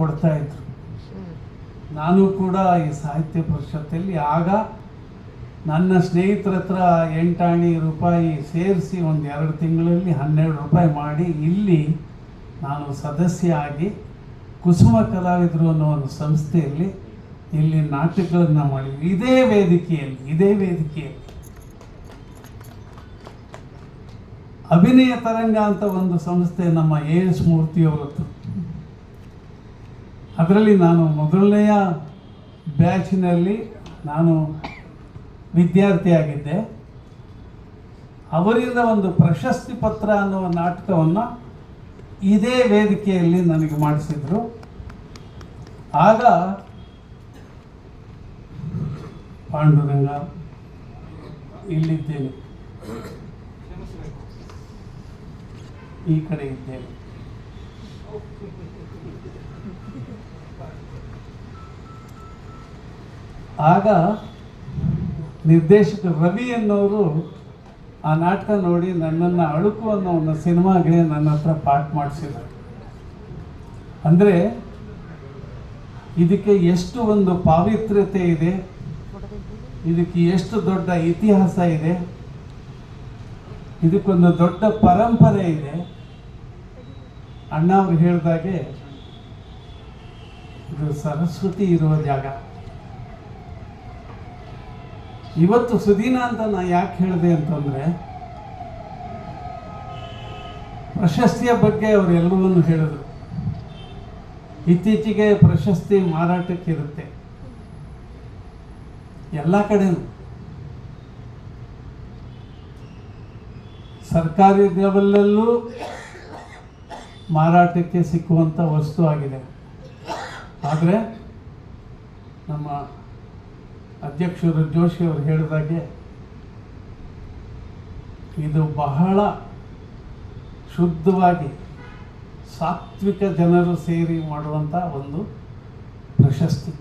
ಕೊಡ್ತಾ ಇದ್ರು. ನಾನು ಕೂಡ ಈ ಸಾಹಿತ್ಯ ಪರಿಷತ್ತಲ್ಲಿ ಆಗ ನನ್ನ ಸ್ನೇಹಿತರ ಹತ್ರ ಎಂಟಾಣಿ ರೂಪಾಯಿ ಸೇರಿಸಿ ಒಂದು ಎರಡು ತಿಂಗಳಲ್ಲಿ ಹನ್ನೆರಡು ರೂಪಾಯಿ ಮಾಡಿ ಇಲ್ಲಿ ನಾನು ಸದಸ್ಯ ಆಗಿ ಕುಸುಮ ಕಲಾವಿದರು ಅನ್ನೋ ಒಂದು ಸಂಸ್ಥೆಯಲ್ಲಿ ಇಲ್ಲಿ ನಾಟಕಗಳನ್ನು ಮಾಡಿದ್ವಿ. ಇದೇ ವೇದಿಕೆಯಲ್ಲಿ ಇದೇ ವೇದಿಕೆಯಲ್ಲಿ. ಅಭಿನಯ ತರಂಗ ಅಂತ ಒಂದು ಸಂಸ್ಥೆ ನಮ್ಮ ಎ ಎಸ್ ಮೂರ್ತಿಯವರದ್ದು. ಅದರಲ್ಲಿ ನಾನು ಮೊದಲನೆಯ ಬ್ಯಾಚಿನಲ್ಲಿ ನಾನು ವಿದ್ಯಾರ್ಥಿಯಾಗಿದ್ದೆ. ಅವರಿಂದ ಒಂದು ಪ್ರಶಸ್ತಿ ಪತ್ರ ಅನ್ನುವ ನಾಟಕವನ್ನು ಇದೇ ವೇದಿಕೆಯಲ್ಲಿ ನನಗೆ ಮಾಡಿಸಿದರು. ಆಗ ಪಾಂಡುರಂಗ ಇಲ್ಲಿದ್ದೇನೆ. ಈ ಕಡೆ ಇದ್ದೇನೆ. ಆಗ ನಿರ್ದೇಶಕ ರವಿ ಅನ್ನೋರು ಆ ನಾಟಕ ನೋಡಿ ನನ್ನನ್ನು ಅಳುಕು ಅನ್ನೋ ಒಂದು ಸಿನಿಮಾಗೆ ನನ್ನ ಹತ್ರ ಪಾಠ ಮಾಡಿಸಿದ್ರು ಅಂದರೆ ಇದಕ್ಕೆ ಎಷ್ಟು ಒಂದು ಪಾವಿತ್ರ್ಯತೆ ಇದೆ, ಇದಕ್ಕೆ ಎಷ್ಟು ದೊಡ್ಡ ಇತಿಹಾಸ ಇದೆ, ಇದಕ್ಕೊಂದು ದೊಡ್ಡ ಪರಂಪರೆ ಇದೆ. ಅಣ್ಣ ಅವ್ರು ಹೇಳಿದಾಗೆ ಇದು ಸರಸ್ವತಿ ಇರುವ ಜಾಗ. ಇವತ್ತು ಸುದೀನ ಅಂತ ನಾ ಯಾಕೆ ಹೇಳಿದೆ ಅಂತಂದ್ರೆ, ಪ್ರಶಸ್ತಿಯ ಬಗ್ಗೆ ಅವರೆಲ್ಲವನ್ನು ಹೇಳಿದರು. ಇತ್ತೀಚೆಗೆ ಪ್ರಶಸ್ತಿ ಮಾರಾಟಕ್ಕಿರುತ್ತೆ ಎಲ್ಲ ಕಡೆನೂ. ಸರ್ಕಾರಿ ಲೆವೆಲಲ್ಲೂ ಮಾರಾಟಕ್ಕೆ ಸಿಕ್ಕುವಂಥ ವಸ್ತು ಆಗಿದೆ. ಆದರೆ ನಮ್ಮ ಅಧ್ಯಕ್ಷರು ಜೋಶಿ ಅವರು ಹೇಳಿದಾಗೆ ಇದು ಬಹಳ ಶುದ್ಧವಾಗಿ ಸಾತ್ವಿಕ ಜನರು ಸೇರಿ ಮಾಡುವಂಥ ಒಂದು ಪ್ರಶಸ್ತಿ.